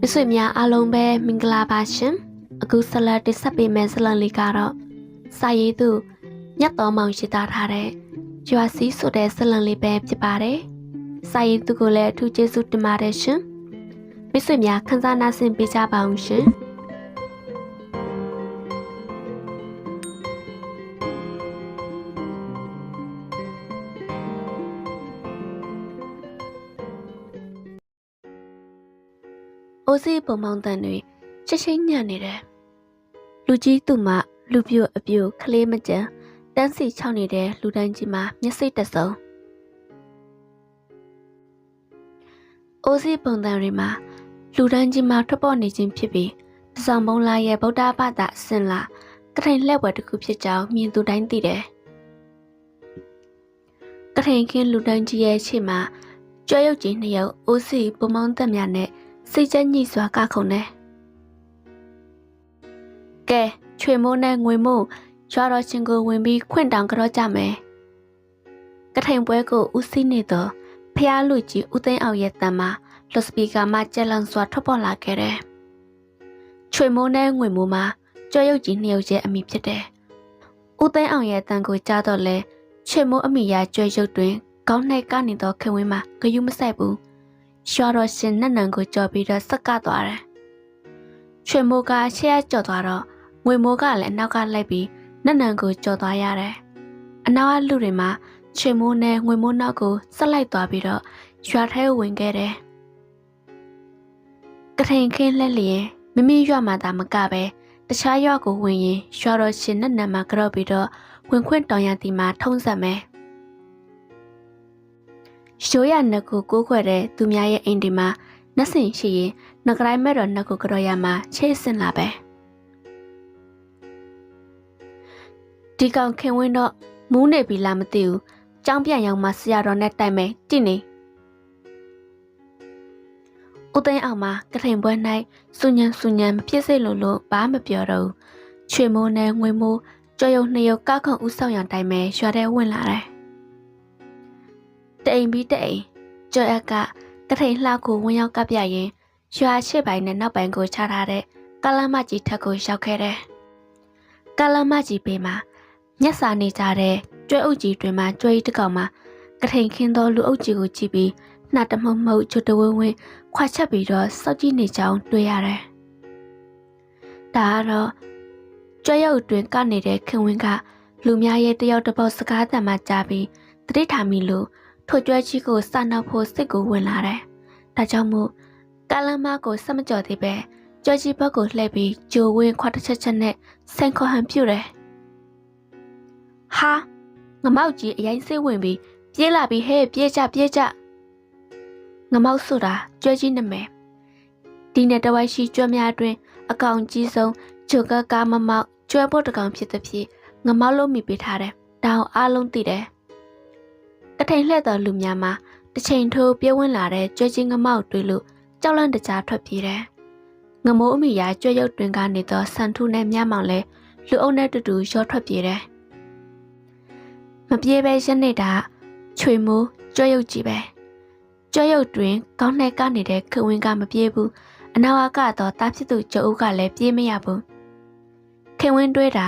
မိတ်ဆွေများအားလုံးပဲမင်္ဂလာပါရှင်အခုဆက်လက်တင်ဆက်ပေးမယ့်ဇာတ်လမ်းလေးကတော့စာရေးသူမြတ်တော်မောင်ရှိသားထားတဲ့ကျွာစီဆိုတဲ့ဇာတ်လမ်းလေးပဲဖြစ်ပါတယ်စာရေးသူကိုလည်းအထူးကျေးဇူးတင်ပါတယ်ရှင်မိတ်ဆွေများခန်းစားနာဆင်ပေးကြပါအောင်ရှင်။ အိုးစီပုံမောင်းတန်တွေချက်ချင်းညံ့နေတယ်။လူကြီးသူမလူပြိုအပြိုကလေးမကြံတန်းစီချောင်းနေတဲ့လူတိုင်းကြီးမှာမျက်စိတဆုံ။အိုးစီပုံတန်တွေမှာလူတိုင်းကြီးမှာထွက်ပေါ်နေခြင်းဖြစ်ပြီးတဆောင်ပုံလာရဲ့ဗုဒ္ဓဘာသာအစဉ်လာကထိန်လက်ဝဲတစ်ခုဖြစ်ကြောင်းမြင်သူတိုင်းသိတယ်။ကထိန်ခင်းလူတိုင်းကြီးရဲ့ရှေ့မှာကျွဲရုပ်ကြီးနှစ်ယောက်အိုးစီပုံမောင်းတက်များနဲ့ စိတ်ကြညှိစွာကခုန်တယ်။ကဲချွေမိုးနဲ့ငွေမိုးရွာတော်ချင်းကိုဝင်ပြီးခွင့်တောင်ကြော့ကြမယ်။ကထိန်ပွဲကိုဦးစီးနေသောဖះလူကြီးဦးသိန်းအောင်ရဲ့တန်မှာလော့စပီကာမှကြက်လန်စွာထွက်ပေါ်လာခဲ့တယ်။ချွေမိုးနဲ့ငွေမိုးမှာကြော်ရုပ်ကြီးနှစ်ယောက်ရဲ့အမိဖြစ်တယ်။ဦးသိန်းအောင်ရဲ့တန်ကိုကြားတော့လဲချွေမိုးအမိရကြွယ်ရုပ်တွင်ကောင်း၌ကနေသောခင်ဝင်းမှာဂယုမဆိုင်ဘူး။ ရွှာတော်ရှင်နတ်နံကိုကြော်ပြီးတော့ဆက်ကသွားတယ်။ရွှေမိုးကရှေ့ကကြော်သွားတော့ငွေမိုးကလည်းအနောက်ကလိုက်ပြီးနတ်နံကိုကြော်သွားရတယ်။အနောက်ကလူတွေမှာရွှေမိုးနဲ့ငွေမိုးနောက်ကိုဆက်လိုက်သွားပြီးတော့ရွာထဲကိုဝင်ခဲ့တယ်။ကထိန်ခင်းလက်လျင်မမီရွာမှာသာမကပဲတခြားရွာကိုဝင်ရင်ရွာတော်ရှင်နတ်နံမှာကြော့ပြီးတော့ဝင်ခွင့်တောင်းရသည်မှာထုံးစံမယ်။ ရိုးရနက်ကိုကိုးခွဲတဲ့သူများရဲ့အိမ်ဒီမှာနှက်စင်ရှိရင်ငကရိုင်းမဲ့တော်နက်ကိုကြော်ရမှာချေးစင်လာပဲဒီကောင်ခင်ဝင်းတော့မူးနေပြီလားမသိဘူးကြောင်းပြန်ရောက်မှဆရာတော်နဲ့တိုင်မယ်ကြည့်နေဦးသိန်းအောင်မှာကထိန်ပွဲ၌စုညံစုညံမဖြစ်စေလို့လို့ဘာမပြောတော့ဘူးချွေမိုးနဲ့ငွေမိုးကြော်ရုံနှစ်ရုပ်ကောက်ခုံဦးဆောင်ရန်တိုင်မယ်ရွာထဲဝင်လာတယ် တအိမ်ပြီးတအိမ်ကျော်အက်ကကထိန်လှကိုဝင်ရောက်ကပ်ပြရင်ရွာရှေ့ပိုင်းနဲ့နောက်ပိုင်းကိုချထားတဲ့ကလမ်းမကြီးထက်ကိုရောက်ခဲ့တယ်။ကလမ်းမကြီးဘေးမှာမျက်စာနေကြတဲ့ကျွဲအုပ်ကြီးတွင်မှကျွဲကြီးတစ်ကောင်မှာကထိန်ခင်းသောလူအုပ်ကြီးကိုကြည့်ပြီးနှာတမှုတ်မှုတ်ချွတ်တဝင်းဝင်းခွာချက်ပြီးတော့စောက်ကြည့်နေကြောင်းတွေ့ရတယ်။ဒါကတော့ကျွဲရုပ်တွင်ကနေတဲ့ခင်ဝင်းကလူများရဲ့တယောက်တစ်ပေါက်စကားတန်မှကြားပြီးတတိထားမိလို့ ထိုကျွဲကြီးကိုစနောက်ဖို့စိတ်ကိုဝင်လာတယ်။ဒါကြောင့်မို့ကာလမကိုစက်မကြော်သေးပဲကျွဲကြီးဘက်ကိုလှည့်ပြီးဂျိုဝင်းခွာတစ်ချက်ချက်နဲ့ဆန်ခေါ်ဟန်ပြုတ်တယ်။ဟာငမောက်ကြီးအရင်စိတ်ဝင်ပြီးပြေးလာပြီးဟဲ့ပြေးကြပြေးကြငမောက်ဆိုတာကျွဲကြီးနာမည်ဒီနဲ့တဝိုက်ရှိကျွဲများအတွင်းအကောင်ကြီးဆုံးဂျိုကကားမမောက်ကျွဲဖို့တကောင်ဖြစ်တဲ့ဖြစ်ငမောက်လို့မိပေးထားတယ်။ဒါအောင်အားလုံးသိတယ်။ ကထိန်လှဲ့တော်လူများမှာတစ်ချိန်ထိုးပြည့်ဝန်းလာတဲ့ကြွဲချင်းငမောက်တွေလို့ကြောက်လန့်တကြားထွက်ပြေးတယ်။ငမိုးအမိယာကြွဲရုပ်တွင်ကနေသောဆန်ထုနဲ့မြမောင်လဲလူအုပ်နဲ့တူတူရောထွက်ပြေးတယ်။မပြေးပဲရက်နေတာချွေမိုးကြွဲရုပ်ကြီးပဲ။ကြွဲရုပ်တွင်ကောင်းနှဲကနေတဲ့ခဝင်းကမပြေးဘူး။အနောက်အကတော့တားဖြစ်သူကျုပ်ဦးကလည်းပြေးမရဘူး။ခင်ဝင်းတွေးတာ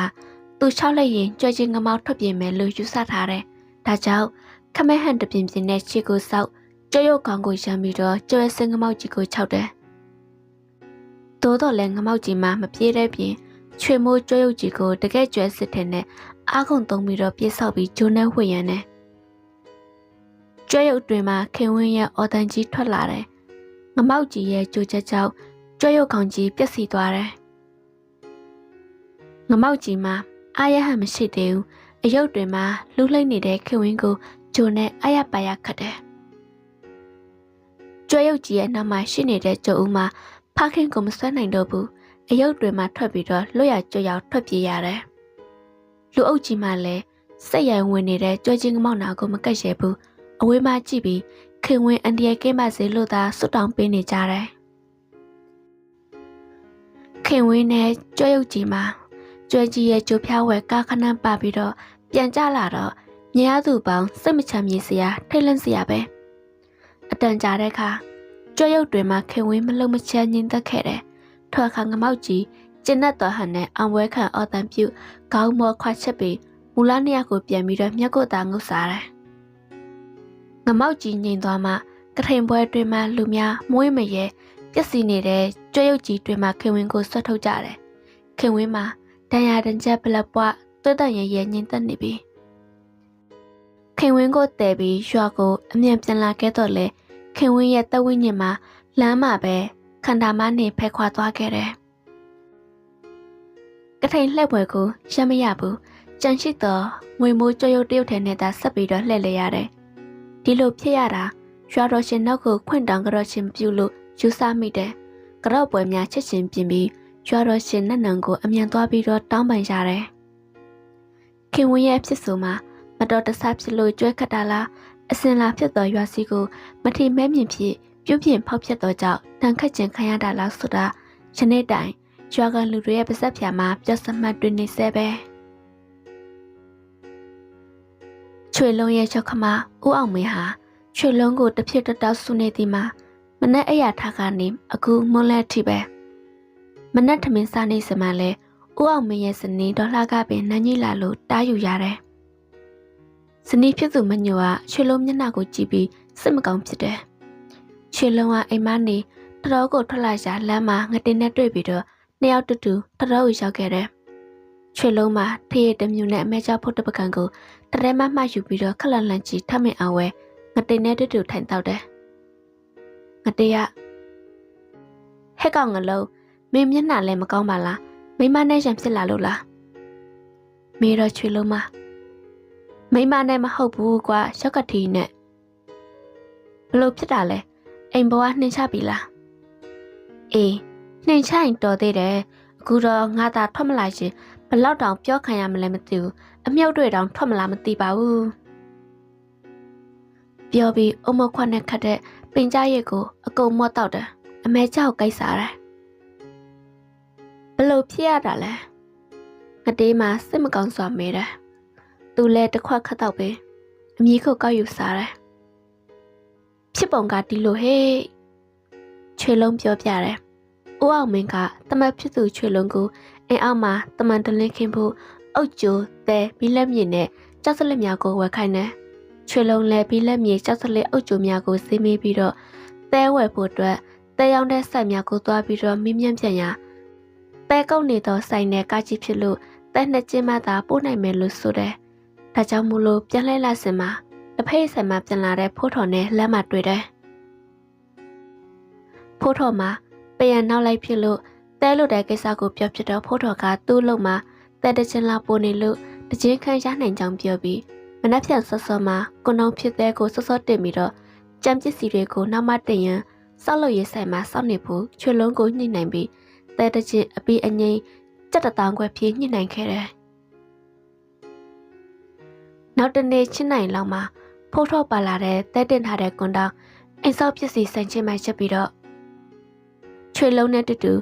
သူလျှောက်လိုက်ရင်ကြွဲချင်းငမောက်ထွက်ပြေးမယ်လို့ယူဆထားတယ်။ဒါကြောင့် ခမဲဟန်တပြင်းပြင်းနဲ့ခြေကိုဆောက်ကြောရုပ်ကောင်ကိုရမ်းပြီးတော့ကျွဲစင်ငမောက်ကြီးကိုခြောက်တယ်။သို့တော့လည်းငမောက်ကြီးမှမပြေးတဲ့ပြင်ချွေမိုးကျွဲရုပ်ကြီးကိုတကယ်ကျွဲစစ်တဲ့နဲ့အားကုန်သုံးပြီးတော့ပြေးဆောက်ပြီးဂျိုးနဲ့ဝှေ့ရန်တယ်။ကျွဲရုပ်တွင်မှခင်ဝင်းရဲ့အော်တန်ကြီးထွက်လာတယ်။ငမောက်ကြီးရဲ့ကြိုချက်ကြောင့်ကျွဲရုပ်ကောင်ကြီးပျက်စီးသွားတယ်။ငမောက်ကြီးမှာအာရဟန်မရှိသေးဘူး။အယုတ်တွင်မှလှူးလှိမ့်နေတဲ့ခင်ဝင်းကို ဂျိုနဲ့အယပါယခတ်တယ်။ကျွဲရုပ်ကြီးရဲ့နောက်မှာရှိနေတဲ့ကျုပ်ဦးမှာဖခင်ကိုမဆွဲနိုင်တော့ဘူး။အယုတ်တွေမှာထွက်ပြီးတော့လွတ်ရကျွရောက်ထွက်ပြေးရတယ်။လူအုပ်ကြီးမှလည်းစိတ်ရိုင်ဝင်နေတဲ့ကျွဲချင်းကမောက်နာကိုမကတ်ရဲဘူး။အဝေးမှကြည့်ပြီးခင်ဝင်အန်ဒီရဲ့ကင်းမစေလို့သာစွတ်တောင်းပေးနေကြတယ်။ခင်ဝင်းနဲ့ကျွဲရုပ်ကြီးမှာကျွဲကြီးရဲ့ကြိုဖြားဝဲကားခဏပါပြီးတော့ပြန်ကြလာတော့ မြင်ရသူပေါင်းစိတ်မချမ်းမြေစရာထိတ်လန့်စရာပဲအတန်ကြာတဲ့အခါကြွရုပ်တွေမှာခင်ဝင်းမလုံးမချမ်းငင်းသက်ခဲ့တယ်။ထွာခါငမောက်ကြီးကျင်းတ်တော်ဟန်နဲ့အောင်ပွဲခံအော်တန်ပြုတ်ခေါင်းမောခွာချက်ပြီးမူလာနှစ်ယောက်ကိုပြန်ပြီးတော့မျက်ကိုတာငုတ်စားတယ်။ငမောက်ကြီးငိန်သွားမှကထိန်ပွဲတွင်မှလူများမွေးမရဲပျက်စီးနေတဲ့ကြွရုပ်ကြီးတွင်မှခင်ဝင်းကိုဆွတ်ထုတ်ကြတယ်။ခင်ဝင်းမှာတန်ရာတန်ချက်ပလက်ပွားတွတ်တန်ရရဲငင်းသက်နေပြီ။ ခင်ဝင်းကိုတဲပြီးရွာကိုအမြန်ပြန်လာခဲ့တော့လေခင်ဝင်းရဲ့တဝင်းညင်မှာလမ်းမှာပဲခန္ဓာမနေဖက်ခွာသွားခဲ့တယ်။ကထိန်လှည့်ပွဲကိုရမရဘူး။ကြံရှိတော့ငွေမိုးကြွရုပ်တရုတ်ထဲနဲ့သာဆက်ပြီးတော့လှည့်လေရတယ်။ဒီလိုဖြစ်ရတာရွာတော်ရှင်နောက်ကိုခွင့်တောင်ကြတော့ချင်းပြုလို့ယူဆမိတယ်။ကြော့ပွဲများချက်ချင်းပြင်ပြီးရွာတော်ရှင်နတ်နံကိုအမြန်သွားပြီးတော့တောင်းပန်ရတယ်။ခင်ဝင်းရဲ့ဖြစ်ဆိုမှာ မတော်တဆဖြစ်လို့ကြွဲခတ်တာလားအစင်လာဖြစ်တော်ရွာစီကိုမထီမဲမြင့်ဖြစ်ပြုတ်ပြင်းဖောက်ဖြစ်တော်ကြောင့်တန်ခတ်ကျင်ခံရတာလားဆိုတာယနေ့တိုင်ရွာကလူတွေရဲ့ပါဇက်ဖြာမှာပြတ်စမှတ်တွင်နေဆဲပဲချွေလုံးရဲ့ချက်ခမဦးအောင်မင်းဟာချွေလုံးကိုတစ်ဖြစ်တတောက်ဆုနေသည်မှာမနက်အရာထားကနေအခုမွန်းလက်ထိပဲမနက်ထမင်းစားနေစမှလဲဦးအောင်မင်းရဲ့စနေဒေါ်လာကပင်နန်းကြီးလာလို့တားယူရတယ် ဇနီးဖြစ်သူမညိုကချွေလုံးမျက်နှာကိုကြည့်ပြီးစိတ်မကောင်းဖြစ်တယ်ချွေလုံးကအိမ်မနေတတော်ကိုထွက်လာရှာလမ်းမှာငတင်နဲ့တွေ့ပြီးတော့နှစ်ယောက်တူတူတတော်ကိုရောက်ခဲ့တယ်ချွေလုံးမှာထရည်တမျိုးနဲ့အမဲချဖို့တပကံကိုတရဲမမှယူပြီးတော့ခလန်လန်ကြီးထမင်အောင်ဝဲငတင်နဲ့တူတူထိုင်တော့တယ်ငတေးရဟဲ့ကောင်ငလုံးမင်းမျက်နှာလည်းမကောင်းပါလားမိမနဲ့ရံဖြစ်လာလို့လားမေတော့ချွေလုံးမ မိမနဲ့မဟုတ်ဘူးကွာရှော့ကတီနဲ့ဘလို့ဖြစ်တာလဲအိမ်ဘဝနှင်ချပြီလားအေးနှင်ချရင်တော်သေးတယ်အခုတော့ငါသာထွက်မလာရှင်ဘလောက်တောင်ပြောခံရမလဲမသိဘူးအမြုပ်တွေတောင်ထွက်မလာမသိပါဘူးပြောပြီးအမခွက်နဲ့ခတ်တဲ့ပင်ကြရက်ကိုအကုန်မော့တော့တယ်အမဲကြောက်ကိစ္စရတယ်ဘလို့ဖြစ်ရတာလဲငတေးမှာစိတ်မကောင်းစွာမဲတယ် သူလည်းတစ်ခွက်ခတ်တော့ပဲအမြီးကိုကောက်ယူစားတယ်ဖြစ်ပုံကဒီလိုဟဲ့ချွေလုံးပြောပြတယ်။ဦးအောင်မင်းကတမတ်ဖြစ်သူချွေလုံးကိုအင်းအောက်မှာတမန်တလင်းခင်းဖို့အုတ်ကျိုးတဲဘီလက်မြေနဲ့ကြောက်စလက်များကိုဝယ်ခိုင်းတယ်။ချွေလုံးလည်းဘီလက်မြေကြောက်စလက်အုတ်ကျိုးများကိုစီးမေးပြီးတော့တဲဝယ်ဖို့အတွက်တဲရောင်းတဲ့စိုက်များကိုသွားပြီးတော့မိမြန့်ပြန်ရတဲကုတ်နေသောစိုက်နဲ့ကကြီးဖြစ်လို့တဲနှစ်ကျင်းမှသာပို့နိုင်မယ်လို့ဆိုတယ်။ ဒါကြောင့်မို့လို့ပြန်လဲလာစင်မှာတဖိတ်ဆိုင်မှာပြန်လာတဲ့ဖိုးထော်နဲ့လက်မှတွေ့တယ်။ဖိုးထော်မှာပယံနောက်လိုက်ဖြစ်လို့တဲလို့တဲ့ကိစ္စကိုပြောဖြစ်တော့ဖိုးထော်ကသူ့လုံမှာတဲတချင်လာပို့နေလို့တချင်းခန့်ရနိုင်ကြောင်းပြောပြီးမနှက်ဖြန်ဆော့ဆော့မှာကိုနှောင်ဖြစ်တဲ့ကိုဆော့ဆော့တင်ပြီးတော့ကြံပစ္စည်းတွေကိုနောက်မှတင်ရင်စောက်လို့ရေးဆိုင်မှာစောက်နေဖို့ချွေလုံးကိုညှိနှိုင်ပြီးတဲတချင်းအပီအငိမ့်ကြက်တတောင်ခွဲဖြည့်ညှိနှိုင်ခဲ့တယ်။ နောက်တနေ့ချင်းနိုင်လောက်မှာဖိုးထော့ပါလာတဲ့တဲတင်ထားတဲ့ကွန်တောင်အိမ်ဆောက်ပစ္စည်းဆိုင်ချင်းမှချက်ပြီးတော့ချွေလုံးနဲ့တူတူ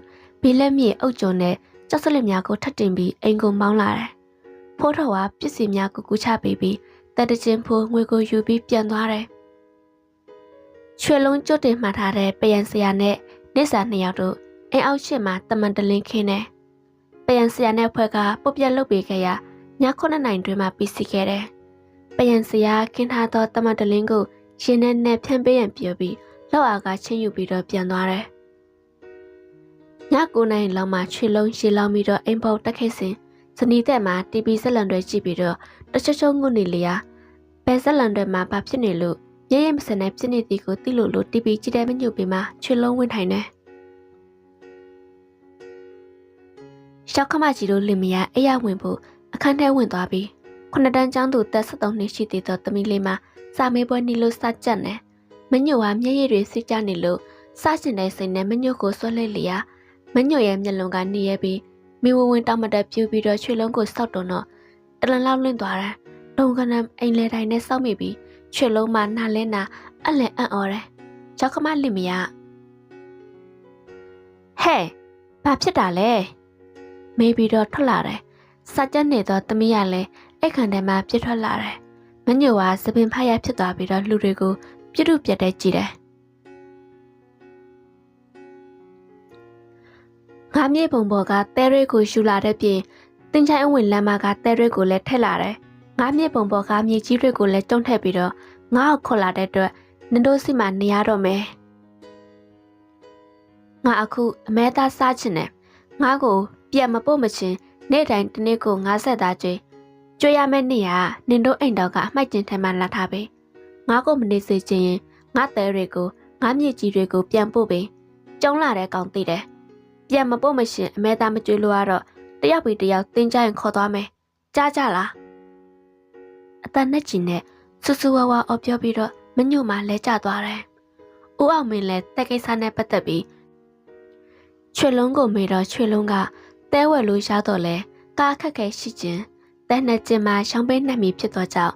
ဘီလက်မြေအုပ်ကျုံနဲ့ကြောက်စလစ်များကိုထပ်တင်ပြီးအိမ်ကိုမောင်းလာတယ်။ဖိုးထော်ကပစ္စည်းများကိုကူချပေးပြီးတက်တချင်းဖိုးငွေကိုယူပြီးပြန်သွားတယ်။ချွေလုံးကျွတ်တင်မှထားတဲ့ပယံဆရာနဲ့နစ်စာနှစ်ယောက်တို့အိမ်အောက်ရှိမှတမန်တလင်းခင်းတယ်။ပယံဆရာနဲ့ဖွဲ့ကပုတ်ပြက်လုပ်ပေးခဲ့ရည9နိုင်တွင်မှပြီးစီခဲ့တယ်။ ပယံဆရာခင်းထားသောတမန်တလင်းကိုရှင်နဲ့နဲ့ဖြန့်ပေးရန်ပြောပြီးလောက်အားကချင်းယူပြီးတော့ပြန်သွားတယ်။ည9နိုင်လောက်မှချွေလုံးရှည်လောင်းပြီးတော့အိမ်ပေါတက်ခဲ့စဉ်ဇနီးသက်မှာ TV ဇက်လန်တွေကြည့်ပြီးတော့တချွချုံငုနေလျာဘယ်ဇက်လန်တွေမှာဘာဖြစ်နေလို့ရဲရဲမစနဲ့ဖြစ်နေသည်ကိုသိလို့လို့ TV ကြည့်တဲ့မညုပ်ပြီးမှချွေလုံးဝင်ထိုင်နေရှောက်ခမကြီးတို့လင်မယားအရဝင်ဖို့အခန်းထဲဝင်သွားပြီး ခုနှစ်တန်းကျောင်းသူတက်73နှစ်ရှိသေးသောသမီးလေးမှာစာမေးပွဲနေလို့စကြက်နေမညို့ဟာမျက်ရည်တွေစစ်ကြနေလို့စရှင်တဲ့စိတ်နဲ့မညို့ကိုဆွဲလဲလျာမညို့ရဲ့မျက်လုံးကနေရပြီးမိဝဝင်တောက်မတက်ပြူပြီးတော့ချွေလုံးကိုစောက်တုံတော့တလန်လောက်လွင့်သွားတယ်။လုံကနအိမ်လေတိုင်းနဲ့စောက်မိပြီးချွေလုံးမှနားလဲနာအလန်အံ့ဩတယ်။ကြောက်ကမလင်မရဟဲ့ဘာဖြစ်တာလဲမေးပြီးတော့ထွက်လာတယ်။စာကြက်နေတော့သမီးရလဲ အိတ်ခံထဲမှာပြစ်ထွက်လာတယ်။မညိုကစပင်ဖက်ရဖြစ်သွားပြီးတော့လူတွေကိုပြစ်ထုပြက်တဲ့ကြည့်တယ်။ငါမြေပုံပေါ်ကတဲရဲကိုရှူလာတဲ့ပြင်တင်ချိုင်းအဝင်လမ်းမကတဲရဲကိုလည်းထက်လာတယ်။ငါမြေပုံပေါ်ကမြေကြီးတွေကိုလည်းတုံထက်ပြီးတော့ငါ့ကိုခေါ်လာတဲ့အတွက်နင်တို့စီမှာနေရတော့မယ်။ငါအခုအမဲသားစားချင်တယ်။ငါ့ကိုပြက်မပို့မချင်းနေ့တိုင်းတနေ့ကို50သားကျွေး ကျွေးရမယ့်နေ့ကနင်တို့အိမ်တော်ကအမိုက်ကျင်ထဲမှာလာထားပေးငါကိုမနေစေချင်ရင်ငါတဲတွေကိုငါမြေကြီးတွေကိုပြန်ပို့ပေးကျုံလာတဲ့ကောင်သိတယ်ပြန်မပို့မရှင်အမဲသားမကျွေးလို့ရတော့တယောက်ပြီးတယောက်တင်းကြရင်ခေါ်သွားမယ်ကြားကြလားအတန်နဲ့ချင်နဲ့ဆူဆူဝါဝါအော်ပြောပြီးတော့မညို့မှလဲကျသွားတယ်။ဦးအောင်မင်းလည်းတက်ကိစ္စနဲ့ပတ်သက်ပြီးချွေလုံးကိုမေးတော့ချွေလုံးကတဲဝက်လို့ရတော့လဲကားခက်ခဲရှိခြင်း တဲနှစ်ကျင်မှာရှောင်းပေးနှက်မိဖြစ်သွားကြောင်း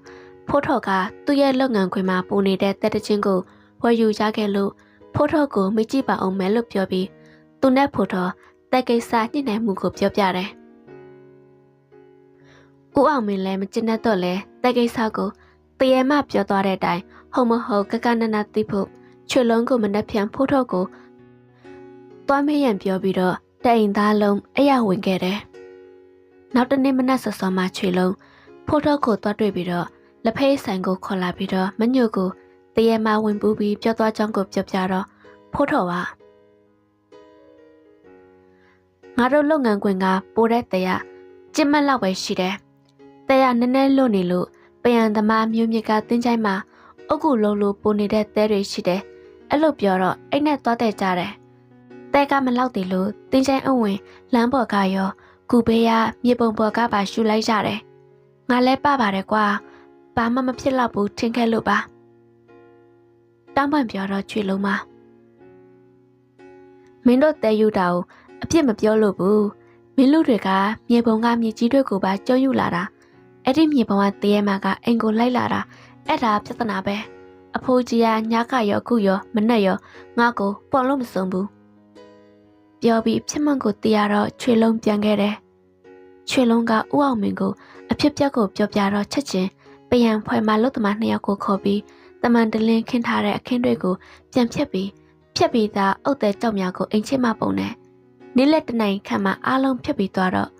ဖိုးထော်ကသူ့ရဲ့လုပ်ငန်းခွင်မှာပုံနေတဲ့တက်တချင်းကိုဝယ်ယူရခဲ့လို့ဖိုးထော်ကိုမကြည့်ပါအောင်မယ်လို့ပြောပြီးသူနဲ့ဖိုးထော်တက်ကိစ္စညှိနှိုင်းမှုကိုပြောပြတယ်။ဦးအောင်မင်းလည်းမကျင်တတ်တော့လဲတက်ကိစ္စကိုတရေမပြောသွားတဲ့အတိုင်းဟုတ်မဟုတ်ကကနနသိဖို့ချွေလုံးကိုမနှက်ဖြန်ဖိုးထော်ကိုသွားမေးရန်ပြောပြီးတော့တိုင်သားလုံးအရဝင်ခဲ့တယ်။ နောက်တနေ့မနက်စောစောမှချွေလုံးဖိုးထော်ကိုသွားတွေ့ပြီးတော့လက်ဖေးဆိုင်ကိုခေါ်လာပြီးတော့မညို့ကိုတရေမဝင်ပူးပြီးပြောသွားကြောင်းကိုပြောပြတော့ဖိုးထော်ကငါတို့လုပ်ငန်းခွင်ကပိုတဲ့တရားကျင့်မက်လောက်ပဲရှိတယ်။တရားနည်းနည်းလွတ်နေလို့ပယံသမားမျိုးမြစ်ကတင်းချိုင်းမှာအုတ်ကူလုံးလိုပိုနေတဲ့သဲတွေရှိတယ်။အဲ့လိုပြောတော့အိတ်နဲ့သွားတဲ့ကြတယ်။တဲကမလောက်သေးလို့တင်းချိုင်းအဝင်လမ်းပေါ်ကရော ကူဘေးရမြေပုံပေါ်ကပါရှူလိုက်ကြတယ်။ငါလဲပပါတယ်ကွာ။ဘာမှမဖြစ်တော့ဘူးထင်ခဲ့လို့ပါ။တောင်းပန်ပြောတော့ချွေလုံးမမင်းတို့တဲယူတာကိုအပြစ်မပြောလို့ဘူး။မင်းလူတွေကမြေပုံကမြေကြီးတွေကိုပါကြောက်ယူလာတာ။အဲ့ဒီမြေပုံကတရေမာကအိမ်ကိုလိုက်လာတာအဲ့ဒါပြဿနာပဲ။အဖိုးကြီးကညကရောအခုရောမနဲ့ရောငါ့ကိုပေါ်လို့မစုံဘူး။ ပြောပြီးဖြစ်မှန်ကိုတရားတော့ချွေလုံးပြန်ခဲ့တယ်။ချွေလုံးကဥအောင်မင်းကိုအဖြစ်ပြက်ကိုပြောပြတော့ချက်ချင်းပယံဖွဲ့မှာလုတ်သမားနှစ်ယောက်ကိုခေါ်ပြီးတမန်တလင်းခင်းထားတဲ့အခင်းတွေကိုပြန်ဖြတ်ပြီးဖြတ်ပြီးသားအုတ်တဲ့ကြောက်များကိုအိမ်ချစ်မပုံနဲ့နေ့လက်တနိုင်ခန့်မှအားလုံးဖြတ်ပြီးသွားတော့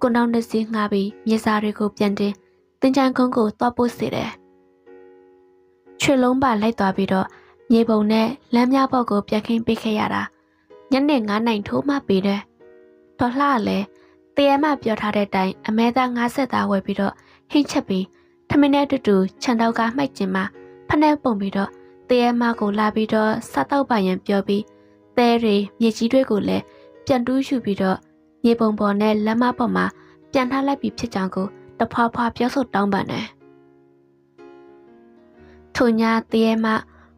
ကွန်တောင်းတစ်စီးငှားပြီးမြေစာတွေကိုပြန်တင်တင်ချန်ကုန်းကိုသွားပို့စေတယ်။ချွေလုံးပါလိုက်သွားပြီးတော့မြေပုံနဲ့လမ်းများဘောက်ကိုပြန်ခင်းပေးခဲ့ရတာ ညနေ9နိုင်ထိုးမှပေးတယ်။တော်လှလည်းတရမပြောထားတဲ့အတိုင်းအမဲသား50သားဝယ်ပြီးတော့ဟင်းချက်ပြီးထမင်းနဲ့တူတူခြံတော့ကမှိုက်ကျင်မှာဖနှက်ပုံပြီးတော့တရမကိုလာပြီးတော့စားတော့ပါရင်ပြောပြီးသဲတွေမြေကြီးတွေကိုလည်းပြန်တူးယူပြီးတော့မြေပုံပေါ်နဲ့လက်မပေါ်မှာပြန်ထားလိုက်ပြီးဖြစ်ကြောင်းကိုတဖွာဖွာပြောဆိုတောင်းပန်တယ်။ထိုညတရေမ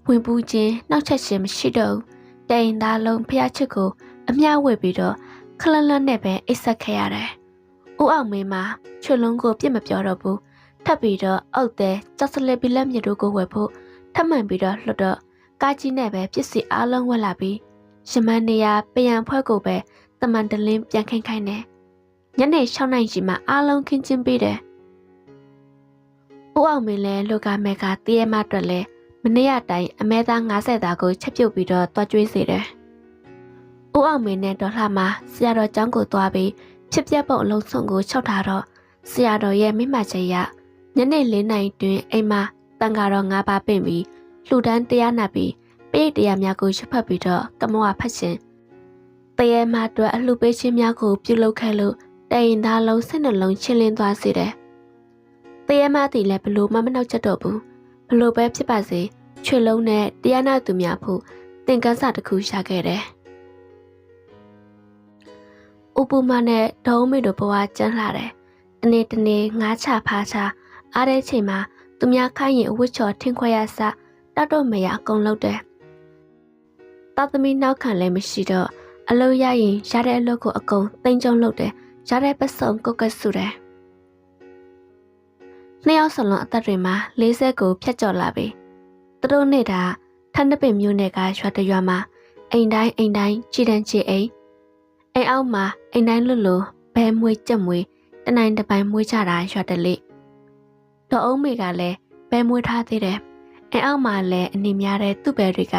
ဝင်ပူးခြင်းနောက်ချက်ခြင်းမရှိတော့ဘူး။ တိုင်သားလုံးဖျားချစ်ကိုအမျှဝေပြီးတော့ခလန်းလန်းနဲ့ပဲအိတ်ဆက်ခဲ့ရတယ်။ဦးအောင်မင်းမှာချွလုံးကိုပြစ်မပြောတော့ဘူး။ထပ်ပြီးတော့အောက်တဲ့ကြောက်စလက်ပီလက်မြစ်တို့ကိုဝယ်ဖို့ထပ်မှန်ပြီးတော့လှတ်တော့ကားကြီးနဲ့ပဲပစ္စည်းအားလုံးဝယ်လာပြီးရမန်နေရပယံဖွဲ့ကိုပဲတမန်တလင်းပြန်ခိုင်းခိုင်းတယ်ညနေ6နိုင်ကြီးမှအားလုံးခင်းချင်းပေးတယ်။ဦးအောင်မင်းလည်းလူကမဲကတည့်ရမအတွက်လဲ မနေ့ကတိုင်အမဲသား90သားကိုချက်ပြုတ်ပြီးတော့တွားကျွေးစေတယ်။ဦးအောင်မင်းနဲ့ဒေါ်လှမှာဆရာတော်ကျောင်းကိုသွားပြီးဖြစ်ပြပုံအလုံးစုံကိုချုပ်ထားတော့ဆရာတော်ရဲ့မိမချက်ရညနေ၄နိုင်တွင်အိမ်မှာတန်ကာတော်၅ပါးပင့်ပြီးလှူဒန်းတရားနာပြီးပိတ်တရားများကိုရွတ်ဖတ်ပြီးတော့ကမောဖတ်ရှင်တရေမအတွက်အလှပေးခြင်းများကိုပြုလုပ်ခဲ့လို့တရင်သားလုံးစိတ်နှလုံးချင်းလင်းသွားစေတယ်။တရေမသည်လည်းဘလို့မှမနှောက်ချက်တော့ဘူး။ဘ လို့ပဲဖြစ်ပါစေချွေလုံးနဲ့တရားနာသူများဖို့သင်္ကန်းစာတစ်ခုရှာခဲ့တယ်။ဥပမာနဲ့ဒေါင်းမေတို့ဘဝကျန်းလာတယ်။တနေ့တနေ့ငါးချဖားချအားတဲ့ချိန်မှာသူများခိုင်းရင်အဝတ်ချော်ထင်းခွဲရစတတ်တော့မရအကုန်လုပ်တယ်။သားသမီးနောက်ခံလည်းမရှိတော့အလုပ်ရရင်ရတဲ့အလုပ်ကိုအကုန်သိမ့်ကြုံလုပ်တယ်ရတဲ့ပတ်စုံကုတ်ကဆူတယ် နှစ်ယောက်စလုံးအသက်တွေမှာ40ကိုဖြတ်ကျော်လာပြီသူတို့နေတာထန်းတပင်မျိုးနယ်ကရွာတရွာမှာအိမ်တိုင်းအိမ်တိုင်းကြည်တန်းချီအိမ်အိမ်အောက်မှာအိမ်တိုင်းလွတ်လို့ဘဲမွေးကြက်မွေးတနိုင်တပိုင်းမွေးကြတာရွာတလိဒေါ်အုံးမေကလည်းဘဲမွေးထားသေးတယ်အိမ်အောက်မှာလည်းအနေများတဲ့သူ့ဘဲတွေက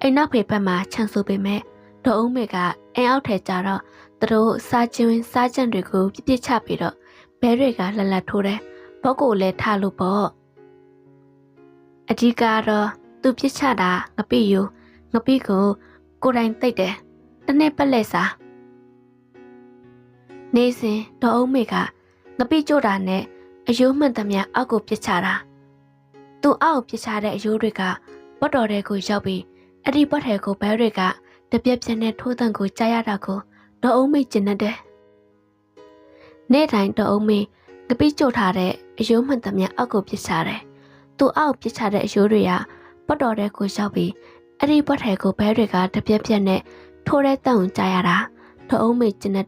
အိမ်နောက်ဖေဘက်မှာခြံဆိုပေမဲ့ဒေါ်အုံးမေကအိမ်အောက်ထဲကျတော့သူတို့စားကျင်းစားကြံတွေကိုပြစ်ပြစ်ချပြီးတော့ဘဲတွေကလှလက်ထိုးတယ် ဘော့ကိုလည်းထားလို့ပေါ့အဓိကတော့သူပြစ်ချတာငပိယူငပိကိုကိုယ်တိုင်တိတ်တယ်တစ်နေ့ပတ်လက်စားနေစဉ်ဒေါ်အုံးမေကငပိကြို့တာနဲ့အယိုးမှန်သမျှအောက်ကိုပြစ်ချတာသူအောက်ပြစ်ချတဲ့အယိုးတွေကဘော့တော်တွေကိုရောက်ပြီးအဲ့ဒီဘော့ထဲကိုဘဲတွေကတပြက်ပြက်နဲ့ထိုးတန်ကိုကြားရတာကိုဒေါ်အုံးမေကျင်တဲ့နေ့တိုင်းဒေါ်အုံးမေငပိကြို့ထားတဲ့ အယိုးမှန်သမျှအောက်ကိုပြစ်ချတယ်သူအောက်ပြစ်ချတဲ့အယိုးတွေကဘော့တော်တွေကိုရောက်ပြီးအဲ့ဒီဘော့ထဲကိုဘဲတွေကတပြက်ပြက်နဲ့ထိုးတဲ့တန်ကိုကြားရတာဒေါ်အုံးမေကျင်တဲ့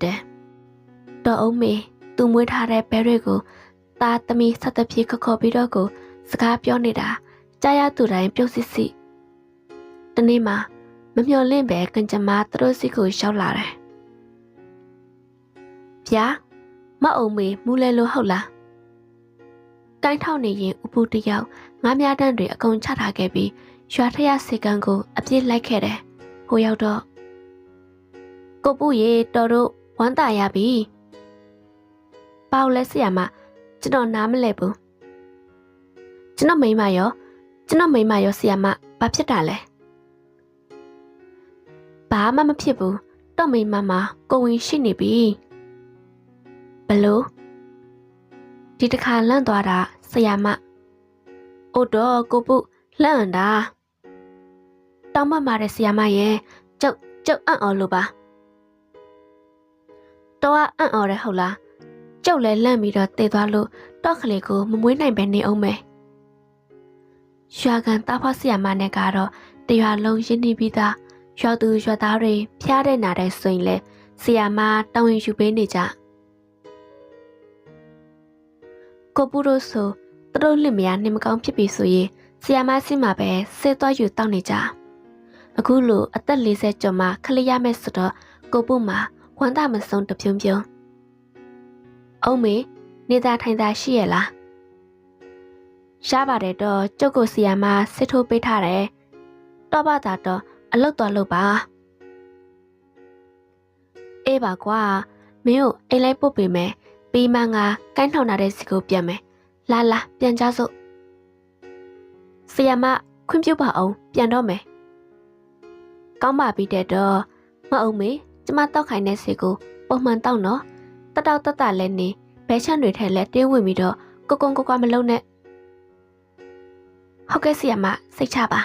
ဒေါ်အုံးမေသူမွေးထားတဲ့ဘဲတွေကိုသားသမီးဆက်တပြေခခေါ်ပြီးတော့ကိုစကားပြောနေတာကြားရသူတိုင်းပြုတ်စစ်စစ်တနေ့မှာမမျော်လင့်ပဲကံကြမ္မာသူတို့စီကိုရောက်လာတယ်။ဗျာမအုံမေမူလဲလို့ဟုတ်လား။ ကိုင်းထောက်နေရင်ဥပုတယောက်ငါးမြတန်းတွေအကုန်ချထားခဲ့ပြီးရွာထရစေကန်းကိုအပြစ်လိုက်ခဲ့တယ်။ဟိုရောက်တော့ကိုပုရေတော်တို့ဝမ်းတာရပြီ။ပေါလဲဆရာမကျွန်တော်နားမလဲဘူး။ကျွန်တော်မိမရောကျွန်တော်မိမရောဆရာမဘာဖြစ်တာလဲ။ဘာမှမဖြစ်ဘူးတော့မိမမကိုဝင်ရှိနေပြီ။ဘလို့ဒီတစ်ခါလန့်သွားတာ ဆရာမ။အိုတော့ကိုပုလန့်တာ။တောင်းမမာတဲ့ဆရာမရဲ့ကျုပ်ကျုပ်အံ့ဩလို့ပါ။တော့အံ့ဩရဲဟုတ်လား။ကျုပ်လည်းလန့်ပြီးတော့တည်သွားလို့တော့ကလေးကိုမမွေးနိုင်ပဲနေအောင်မယ်။ရွာကန်တာဖွားဆရာမနဲ့ကတော့တရွာလုံးရင်းနှီးပြီးသားရွာသူရွာသားတွေဖျားတဲ့နာတဲ့ဆိုရင်လဲဆရာမတောင်းရင်ယူပေးနေကြကိုပူတို့ဆို သူတို့လင့်မယားနေမကောင်းဖြစ်ပြီဆိုရင်ဆရာမစီမှာပဲဆေးသွားယူတောင်းနေကြအခုလိုအသက်40ကျော်မှခလေးရမယ်ဆိုတော့ကိုပူမှာဝမ်းသာမဆုံးတပြုံးပြုံးအုံးမေနေသားထိုင်သားရှိရဲ့လားရှားပါတယ်တော့ကျုပ်ကိုဆီယာမစစ်ထိုးပေးထားတယ်တော့ပါတာတော့အလုတ်တော်လို့ပါအေးပါကွာမင်းကိုအိမ်လိုက်ပို့ပေးမယ်ပြီးမှငါကိုင်းထောင်ထားတဲ့စီကိုပြန်မယ် လာလာပြန်ကြစို့ဆီယာမခွင့်ပြုပါအောင်ပြန်တော့မယ်ကောင်းပါပြီတဲ့တော့မအောင်မေကျမတောက်ခိုင်တဲ့စီကိုပုံမှန်တောက်နော်တတောက်တတလဲနေဘဲချန်တွေထဲလဲတင်းဝင်ပြီးတော့ကိုကုန်းကိုကွာမလုံးနဲ့ဟုတ်ကဲ့ဆီယမစိတ်ချပါ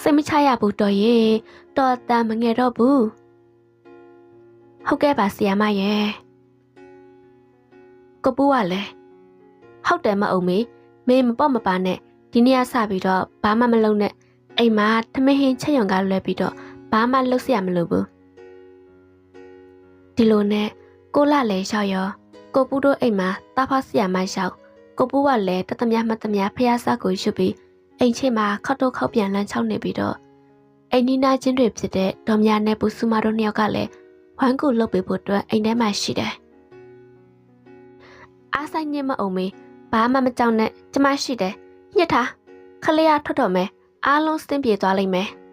စိတ်မချရဘူးတော်ရေတော်တန်မငယ်တော့ဘူးဟုတ်ကဲ့ပါဆီယမရဲ့ကိုပူကလည်း ဟုတ်တယ်မအုံမေမင်းမပေါ့မပါနဲ့ဒီနေ့ကစပြီးတော့ဘာမှမလုပ်နဲ့အိမ်မှာထမင်းဟင်းချက်ရုံကလွဲပြီးတော့ဘာမှလုပ်စရာမလိုဘူးဒီလိုနဲ့ကိုလလည်းရောက်ရောကိုပူတို့အိမ်မှာတာဖာဆရာမရောက်ကိုပူကလည်းတသမ ्या မသမ ्या ဖះစားကိုယူပြီးအိမ်ချေမှာခောက်တော့ခောက်ပြန်လမ်းချောင်းနေပြီးတော့အိမ်နီးနားချင်းတွေဖြစ်တဲ့ဒေါ်မြနဲ့ပူစုမတို့နှစ်ယောက်ကလည်းဝမ်းကူလှုပ်ပေးဖို့အတွက်အိမ်ထဲမှာရှိတယ်။အားဆိုင်ညစ်မအောင်မေး ဘာမှမကြောက်နဲ့ကျမရှိတယ်ညှစ်ထားခလေးရထွက်တော့မယ်အားလုံးစင်ပြေသွားလိမ့်မယ်။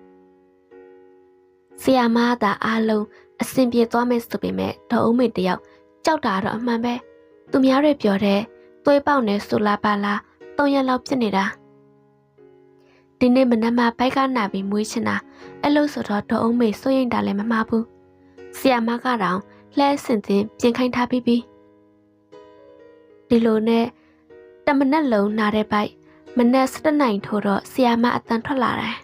ဆီယာမသာအားလုံးအဆင်ပြေသွားမယ်ဆိုပေမဲ့ဒေါ်အုံးမေတယောက်ကြောက်တာတော့အမှန်ပဲသူများတွေပြောတဲ့သွေးပေါက်နဲ့ဆိုလာပါလား၃ရက်လောက်ဖြစ်နေတာဒီနေ့မနက်မှဘိုက်ကနာပြီးမွေးချင်တာအဲ့လို့ဆိုတော့ဒေါ်အုံးမေစိုးရိမ်တာလည်းမမှားဘူးဆီယာမကတော့လှဲဆင်တင်ပြင်ခိုင်းထားပြီးပြီဒီလိုနဲ့ တမနက်လုံးနာတဲ့ဘိုက်မနက်7နိုင်ထိုးတော့ဆီယာမအတန်ထွက်လာတယ်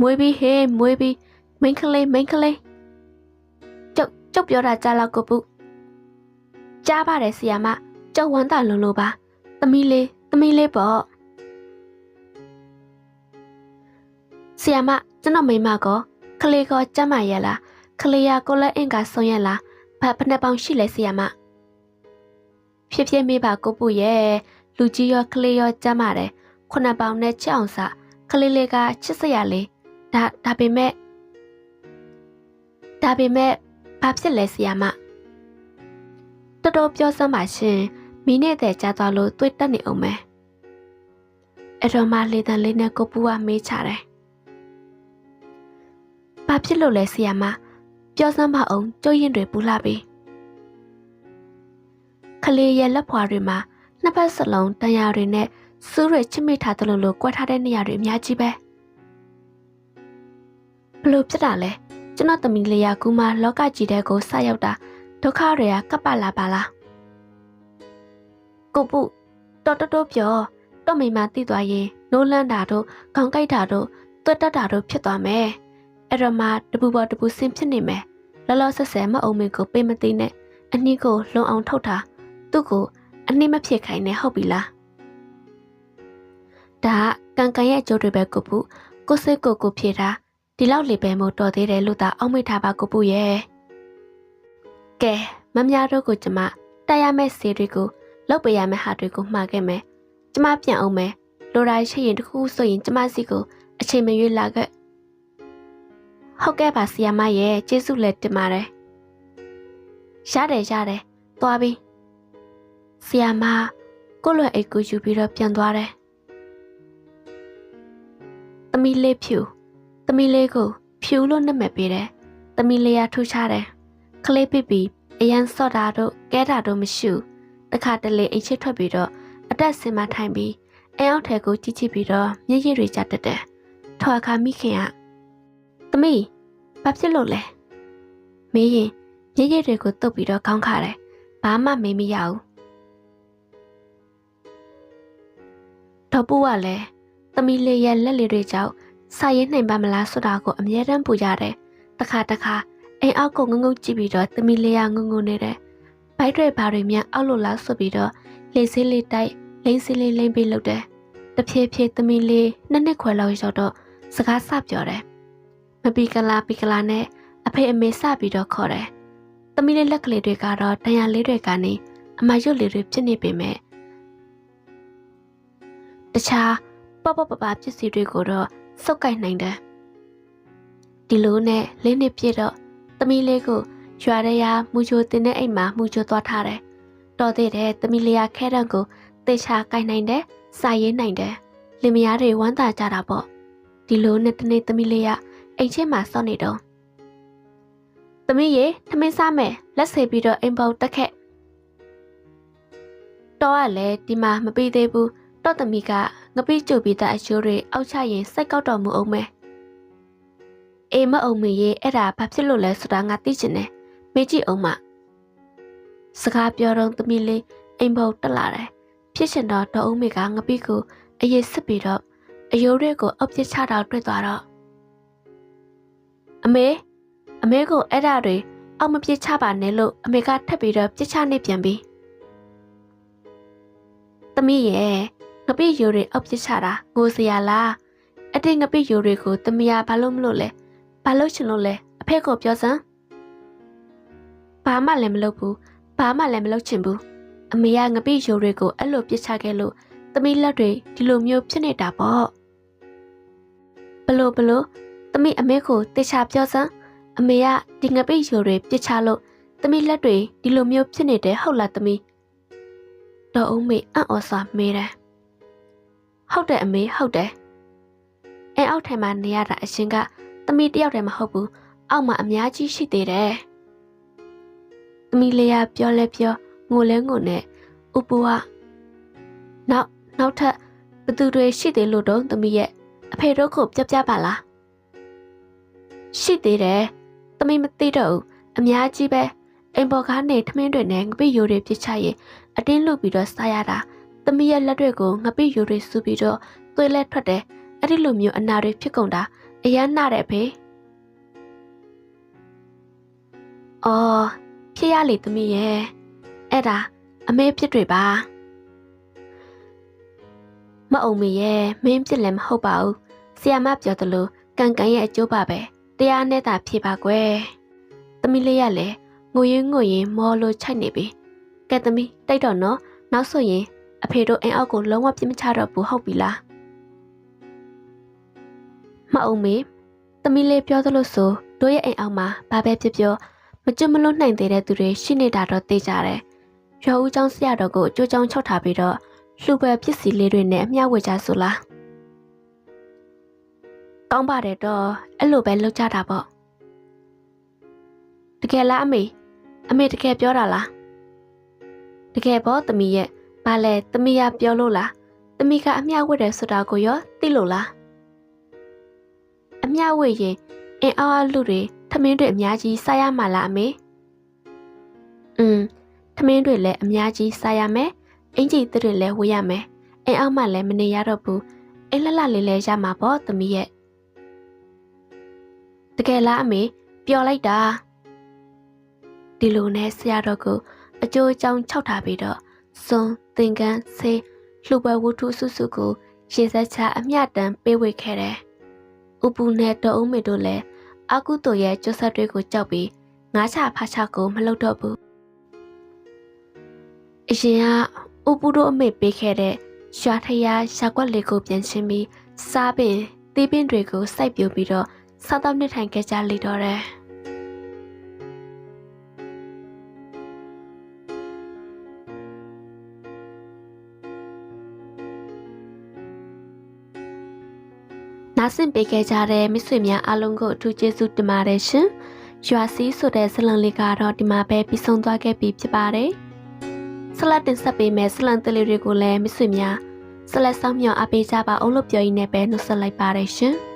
မွေးပြီးဟေးမွေးပြီးမိန်းကလေးမိန်းကလေးကျုပ်ကျုပ်ပြောတာကြားလောက်ကိုပုကြားပါတယ်ဆီယာမကျုပ်ဝမ်းသာလုံးလို့ပါသမီးလေးသမီးလေးပေါ့ဆီယာမကျွန်တော်မိမကောခလေးကောကြမ်းမရဲ့လားခလေးရကိုလက်အင်ကဆုံးရဲ့လားဘာဘယ်နှပေါင်ရှိလဲဆီယာမ ဖြစ်ဖြစ်မေးပါကိုပုရဲ့လူကြီးရောခလေးရောကြမ်းပါတယ်ခုနှစ်ပေါင်နဲ့ချက်အောင်စခလေးလေးကချစ်စရာလေးဒါဒါပေမဲ့ဒါပေမဲ့ဘာဖြစ်လဲဆီယာမတော်တော်ပြောစမ်းပါရှင်မိနစ်တည်းကြာသွားလို့တွေးတက်နေအောင်မယ်အဲ့တော့မှလေတန်လေးနဲ့ကိုပူကမေးချတယ်ဘာဖြစ်လို့လဲဆီယာမပြောစမ်းပါအောင်ကျုပ်ရင်တွေပူလာပြီ ခလေးရဲ့လက်ဖွာတွေမှာနှစ်ဖက်စလုံးတန်ရာတွေနဲ့စူးရချစ်မိထားသလိုလိုကွက်ထားတဲ့နေရာတွေအများကြီးပဲဘလို့ဖြစ်တာလဲကျွန်တော်သမီးလေးရကူမလောကကြီးတဲ့ကိုဆက်ရောက်တာဒုက္ခတွေကကပ်ပါလာပါလားကိုပုတော်တော်တော်ပြောတော့မိမသိသွားရင်နိုးလန်းတာတို့ခေါင်းကိုက်တာတို့တွတ်တက်တာတို့ဖြစ်သွားမယ်အဲ့တော့မှတပူပေါ်တပူဆင်းဖြစ်နေမယ်လောလောဆယ်ဆယ်မအုံမင်းကိုပေးမသိနဲ့အနည်းကိုလုံအောင်ထုတ်တာ သူ့ကိုအနည်းမဖြစ်ခိုင်းနဲ့ဟုတ်ပြီလားဒါကကန်ကန်ရဲ့အကျိုးတွေပဲကိုပုကိုစိတ်ကိုကိုဖြေတာဒီလောက်လေပဲမို့တော်သေးတယ်လို့သာအောက်မေ့ထားပါကိုပုရဲ့ကဲမမများတို့ကိုကျမတိုက်ရမယ့်စီတွေကိုလောက်ပေးရမယ့်ဟာတွေကိုမှားခဲ့မယ်ကျမပြန်အောင်မယ်လိုရာရှိရင်တခုဆိုရင်ကျမစီကိုအချိန်မရွေးလာခဲ့ဟုတ်ကဲ့ပါဆီယမရဲ့ကျေးဇူးလည်းတင်ပါတယ်ရတယ်ရတယ်သွားပြီ ဆီယမကိုလွယ်အိတ်ကိုယူပြီးတော့ပြန်သွားတယ်သမီးလေးဖြူသမီးလေးကိုဖြူလို့နာမည်ပေးတယ်သမီးလေးကထူးခြားတယ်ခလေးပစ်ပြီးအရန်စော့တာတို့ကဲတာတို့မရှိဘူးတခါတလေအိတ်ချစ်ထွက်ပြီးတော့အတက်စင်မထိုင်ပြီးအဲအောက်ထဲကိုကြည့်ကြည့်ပြီးတော့မျက်ရည်တွေကျတက်တယ်။ထွာခါမိခင်ကသမီးဘာဖြစ်လို့လဲ။မေးရင်မျက်ရည်တွေကိုတုပ်ပြီးတော့ခေါင်းခါတယ်။ဘာမှမေးမရဘူး။ တော့ပူကလည်းသမီးလေးရဲ့လက်လေးတွေကြောင့်စာရေးနိုင်ပါမလားဆိုတာကိုအမြဲတမ်းပူရတယ်။တခါတခါအိမ်အောက်ကိုငုံငုံကြည့်ပြီးတော့သမီးလေးကငုံငုံနေတယ်။ဘိုက်တွေဘာတွေများအောက်လို့လားဆိုပြီးတော့လေစည်းလေးတိုက်လိမ့်စည်းလေးလိမ့်ပြီးလုပ်တယ်။တဖြည်းဖြည်းသမီးလေးနှစ်နှစ်ခွဲလောက်ရောက်တော့စကားစပြောတယ်။မပီကလာပီကလာနဲ့အဖေအမေစပြီးတော့ခေါ်တယ်။သမီးလေးလက်ကလေးတွေကတော့တန်ရာလေးတွေကနေအမရွတ်လေးတွေဖြစ်နေပေမဲ့ တခြားပပပပပပစ္စည်းတွေကိုတော့စုပ်ကိုက်နိုင်တယ်။ဒီလိုနဲ့လေးနှစ်ပြည့်တော့သမီးလေးကိုရွာရရမူချိုတင်တဲ့အိမ်မှာမူချိုသွားထားတယ်။တော်သေးတယ်သမီးလေးကခဲတံကိုတေချာကိုက်နိုင်တယ်။စာရေးနိုင်တယ်။လင်မယားတွေဝမ်းသာကြတာပေါ့။ဒီလိုနဲ့တနေ့သမီးလေးကအိမ်ချင်းမှာစောင့်နေတော့သမီးရေထမင်းစားမယ်လက်ဆေးပြီးတော့အိမ်ပေါတက်ခက်တော့ကလည်းဒီမှာမပြီးသေးဘူး တော့သမီးကငပိကျုပ်ပြီးသားအချိုးတွေအောက်ချရင်စိတ်ကောက်တော်မူအောင်မယ်အေးမအောင်မရေအဲ့ဒါဘာဖြစ်လို့လဲဆိုတာငါသိချင်တယ်မေးကြည့်အောင်မစကားပြောတော့သမီးလေးအိမ်ပေါတက်လာတယ်ဖြစ်ရှင်တော့ဒေါ်ဦးမေကငပိကိုအရေးစစ်ပြီးတော့အယိုးတွေကိုအုပ်ပစ်ချတော့တွေ့သွားတော့အမေအမေကိုအဲ့ဒါတွေအောက်မပစ်ချပါနဲ့လို့အမေကထပ်ပြီးတော့ပစ်ချနေပြန်ပြီသမီးရဲ့ ငပိယိုတွေအောက်ပစ်ချတာငိုစရာလားအတိတ်ငပိယိုတွေကိုသမီးကဘာလို့မလို့လဲဘာလို့ချင်လို့လဲအဖေကိုပြောစမ်းဘာမှလည်းမလုပ်ဘူးဘာမှလည်းမလုပ်ချင်ဘူးအမေကငပိယိုတွေကိုအဲ့လိုပြစ်ချခဲ့လို့သမီးလက်တွေဒီလိုမျိုးဖြစ်နေတာပေါ့ဘလို့ဘလို့သမီးအမေကိုတေချာပြောစမ်းအမေကဒီငပိယိုတွေပြစ်ချလို့သမီးလက်တွေဒီလိုမျိုးဖြစ်နေတယ်ဟုတ်လားသမီးတော့အုံးမေအံ့ဩစွာမေးတယ် ဟုတ်တယ်အမေဟုတ်တယ်အဲအောက်ထဲမှာနေရတာအရှင်ကသမီးတယောက်တည်းမဟုတ်ဘူးအောက်မှာအများကြီးရှိသေးတယ်သမီးလေးကပြောလဲပြောငိုလဲငိုနဲ့ဥပဝနောက်နောက်ထပ်ဘသူတွေရှိသေးလို့တော့သမီးရဲ့အဖေတို့ကိုပြပြပါလားရှိသေးတယ်သမီးမသိတော့ဘူးအများကြီးပဲအိမ်ပေါ်ကားနေထမင်းတွေနဲ့ငပိယိုတွေပြစ်ချရင်အတင်းလုပြီးတော့စားရတာ သမီးရဲ့လက်တွေကိုငပိယိုတွေစူပြီးတော့သွေးလဲထွက်တယ်အဲ့ဒီလိုမျိုးအနာတွေဖြစ်ကုန်တာအရန်နာတယ်ဖေအော်ဖြစ်ရလေသမီးရဲ့အဲ့ဒါအမေဖြစ်တွေပါမအုံမေရဲ့မင်းဖြစ်လည်းမဟုတ်ပါဘူးဆီယာမပြောသလိုကန်ကန်ရဲ့အကျိုးပါပဲတရားနဲ့သာဖြစ်ပါကွယ်သမီးလေးရလည်းငိုရင်ငိုရင်မောလို့ချိုက်နေပြီကဲသမီးတိတ်တော့နော်နောက်ဆိုရင် အဖေတို့အိမ်အောက်ကိုလုံးဝပြစ်မချတော့ဘူးဟုတ်ပြီလားမအုံမေသမီးလေးပြောသလိုဆိုတို့ရဲ့အိမ်အောက်မှာဘာပဲဖြစ်ပြောမကျွတ်မလွတ်နိုင်သေးတဲ့သူတွေရှိနေတာတော့သိကြတယ်ရွာဦးကျောင်းဆရာတော်ကိုကြိုးချောင်းချုပ်ထားပြီးတော့လှူပွဲပစ္စည်းလေးတွေနဲ့အမျှဝေကြဆိုလားကောင်းပါတယ်တော့အဲ့လိုပဲလုပ်ကြတာပေါ့တကယ်လားအမေအမေတကယ်ပြောတာလားတကယ်ပေါ့သမီးရဲ့ ဘာလဲသမီးကပြောလို့လားသမီးကအမျှဝတ်တယ်ဆိုတာကိုရောသိလို့လားအမျှဝတ်ရင်အင်းအားလူတွေထမင်းတွေအများကြီးစားရမှာလားအမေอืมထမင်းတွေလည်းအများကြီးစားရမယ်အင်ကြီးတွေလည်းဝတ်ရမယ်အင်းအောင်မှလည်းမနေရတော့ဘူးအင်းလှလှလေးလည်းရမှာပေါ့သမီးရဲ့တကယ်လားအမေပျော်လိုက်တာဒီလိုနဲ့ဆရာတော်ကိုအကျိုးအကြောင်းခြောက်ထားပြီးတော့စွန် သင်္ကန်းဆေးလှူပွဲဝတ္ထုစုစုကိုရေစက်ချအမျှတမ်းပေးဝေခဲ့တယ်။ဥပူနဲ့တော်ဦးမေတို့လည်းအကုသိုလ်ရဲ့ကျွတ်ဆက်တွေကိုကြောက်ပြီးငါးချဖားချကိုမလုပ်တော့ဘူး။အရင်ကဥပူတို့အမေပေးခဲ့တဲ့ရွာထရာရှာကွက်လေးကိုပြန်ချင်းပြီးစားပင်သီးပင်တွေကိုစိုက်ပျိုးပြီးတော့စားတော့နှစ်ထိုင်ခဲ့ကြလိတော့တယ်။ နားဆင်ပေးခဲ့ကြတဲ့မိတ်ဆွေများအားလုံးကိုအထူးကျေးဇူးတင်ပါတယ်ရှင်။ရွာစည်းဆိုတဲ့ဇလံလေးကတော့ဒီမှာပဲပြီးဆုံးသွားခဲ့ပြီဖြစ်ပါတယ်။ဆလတ်တင်ဆက်ပေးမယ့်ဇလံတလေးတွေကိုလည်းမိတ်ဆွေများဆက်လက်ဆောင်မြောက်အားပေးကြပါအောင်လို့ပြောရင်းနဲ့ပဲနှုတ်ဆက်လိုက်ပါတယ်ရှင်။